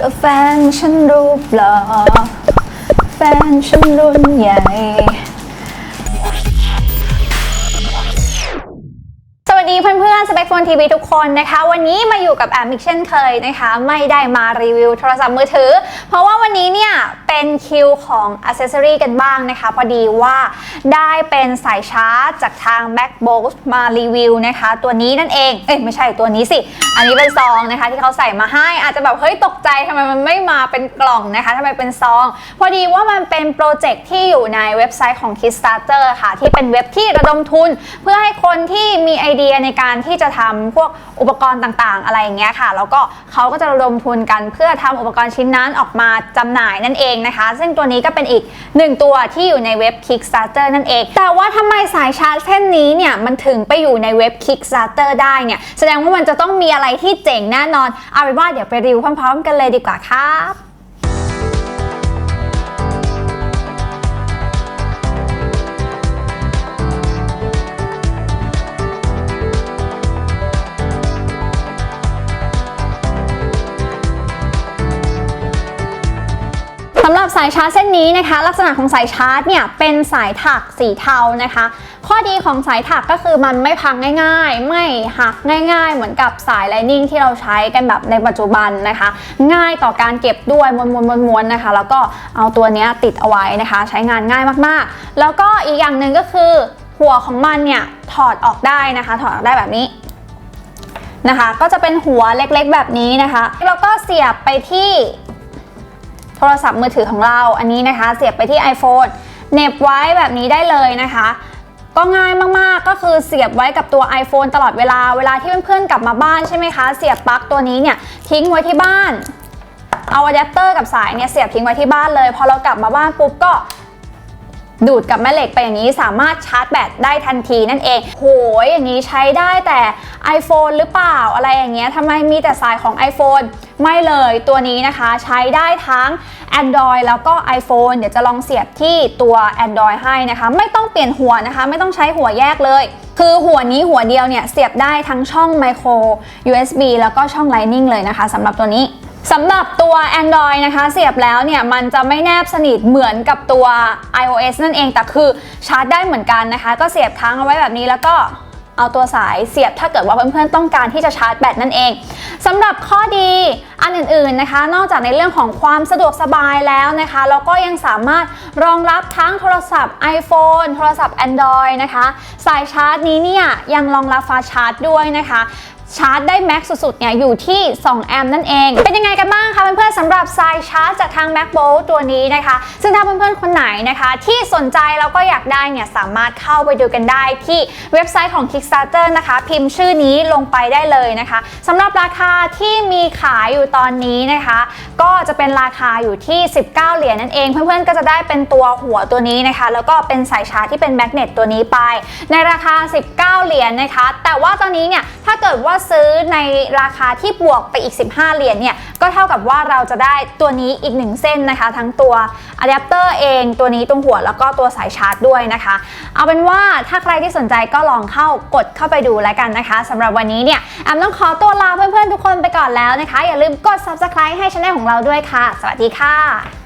ก็แฟนฉันรูปหล่อแฟนฉันรุ่นใหญ่ สวัสดีเพื่อนๆสเปคโฟนทีวีทุกคนนะคะ วันนี้มาอยู่กับแอมอีกเช่นเคยนะคะ ไม่ได้มารีวิวโทรศัพท์มือถือ เพราะว่าวันนี้เนี่ย เป็นคิวของอ c เซ s ซอรีกันบ้างนะคะ พอดีว่าได้เป็นสายชาร์จจากทาง MacBook มารีวิวนะคะ ตัวนี้นั่นเอง เอ้ยไม่ใช่ตัวนี้สิ อันนี้เป็นซองนะคะ ที่เขาใส่มาให้อาจจะแบบ เฮ้ย ตกใจทำไมมันไม่มาเป็นกล่องนะคะทำไมเป็นซอง พอดีว่ามันเป็นโปรเจกต์ที่อยู่ในเว็บไซต์ของ Kickstarter ค่ะ ที่เป็นเว็บที่ระดมทุน เพื่อให้คนที่มีไอเดียในการที่จะทำพวกอุปกรณ์ต่างๆ อะไรอย่างเงี้ยค่ะ แล้วก็เขาก็จะระดมทุนกันเพื่อทำอุปกรณ์ชิ้นนั้นออกมาจำหน่ายนั่นเองนะคะ ซึ่งตัวนี้ก็เป็นอีกหนึ่งตัวที่อยู่ในเว็บ Kickstarter นั่นเอง แต่ว่าทำไมสายชาร์จเส้นนี้เนี่ยมันถึงไปอยู่ในเว็บ Kickstarter ได้เนี่ย แสดงว่ามันจะต้องมีอะไรที่เจ๋งแน่นอนเอาเป็นว่าเดี๋ยวไปรีวิวพร้อมๆ กันเลยดีกว่าครับำหรับสายชาร์จเส้นนี้นะคะ ลักษณะของสายชาร์จเนี่ยเป็นสายถักสีเทานะคะ ข้อดีของสายถักก็คือมันไม่พังง่าย ๆ ไม่หักง่าย ๆ เหมือนกับสายไลนิ่งที่เราใช้กันแบบในปัจจุบันนะคะ ง่ายต่อการเก็บด้วยม้วนๆๆๆนะคะ แล้วก็เอาตัวนี้ติดเอาไว้นะคะ ใช้งานง่ายมากๆ แล้วก็อีกอย่างหนึ่งก็คือ หัวของมันเนี่ยถอดออกได้นะคะ ถอดออกได้แบบนี้นะคะ ก็จะเป็นหัวเล็กๆแบบนี้นะคะ แล้วก็เสียบไปที่ โทรศัพท์มือถือของเราอันนี้นะคะ เสียบไปที่ iPhone เน็บไว้แบบนี้ได้เลยนะคะ ก็ง่ายมากๆก็คือเสียบไว้กับตัว iPhone ตลอดเวลาเวลาที่เพื่อนๆกลับมาบ้านใช่ไหมคะ เสียบปลั๊กตัวนี้เนี่ยทิ้งไว้ที่บ้านเอาอะแดปเตอร์กับสายเนี่ยเสียบทิ้งไว้ที่บ้านเลย พอเรากลับมาบ้านปุ๊บก็ ดูดกับแม่เหล็กไปอย่างนี้สามารถชาร์จแบตได้ทันทีนั่นเอง โหยอย่างนี้ใช้ได้แต่ iPhone หรือเปล่าอะไรอย่างเงี้ยทำไมมีแต่สายของ iPhone ไม่เลยตัวนี้นะคะใช้ได้ทั้ง Android แล้วก็ iPhone เดี๋ยวจะลองเสียบที่ตัว Android ให้นะคะ ไม่ต้องเปลี่ยนหัวนะคะ ไม่ต้องใช้หัวแยกเลย คือหัวนี้หัวเดียวเนี่ยเสียบได้ทั้งช่อง Micro USB แล้วก็ช่อง Lightning เลยนะคะสำหรับตัวนี้ สำหรับตัว Android นะคะ เสียบแล้วเนี่ย มันจะไม่แนบสนิทเหมือนกับตัว iOS นั่นเอง แต่คือชาร์จได้เหมือนกันนะคะ ก็เสียบค้างเอาไว้แบบนี้แล้วก็เอาตัวสายเสียบถ้าเกิดว่าเพื่อนๆต้องการที่จะชาร์จแบตนั่นเองสำหรับข้อดี อันอื่นๆนะคะ นอกจากในเรื่องของความสะดวกสบายแล้วนะคะแล้วก็ยังสามารถรองรับทั้งโทรศัพท์ iPhone โทรศัพท์ Android นะคะ สายชาร์จนี้เนี่ยยังรองรับฟาชาร์จด้วยนะคะชาร์จได้แม็กซ์สุดๆเนี่ยอยู่ที่ 2 แอมป์นั่นเอง เป็นยังไงกันบ้างคะเพื่อนๆสำหรับสายชาร์จจากทาง MacBook ตัวนี้นะคะ ซึ่งถ้าเพื่อนๆ คนไหนนะคะ ที่สนใจแล้วก็อยากได้เนี่ยสามารถเข้าไปดูกันได้ที่เว็บไซต์ของ Kickstarter นะคะ พิมพ์ชื่อนี้ลงไปได้เลยนะคะสำหรับราคาที่มีขายอยู่ตอนนี้นะคะ ก็จะเป็นราคาอยู่ที่ 19 เหรียญนั่นเอง เพื่อนๆ ก็จะได้เป็นตัวหัวตัวนี้นะคะ แล้วก็เป็นสายชาร์จที่เป็นแมกเนตตัวนี้ไป ในราคา 19 เหรียญนะคะ แต่ว่าตอนนี้เนี่ย ถ้าเกิดว่าซื้อในราคาที่บวกไปอีก 15 เหรียญเนี่ย ก็เท่ากับว่าเราจะได้ตัวนี้อีกหนึ่งเส้นนะคะ ทั้งตัวอะแดปเตอร์เองตัวนี้ตรงหัวแล้วก็ตัวสายชาร์จด้วยนะคะ เอาเป็นว่าถ้าใครที่สนใจก็ลองเข้ากดเข้าไปดูแล้วกันนะคะสำหรับวันนี้เนี่ยแอมต้องขอตัวลาเพื่อนๆทุกคนไปก่อนแล้วนะคะ อย่าลืมกด subscribe ให้ช่องของเราด้วยค่ะ สวัสดีค่ะ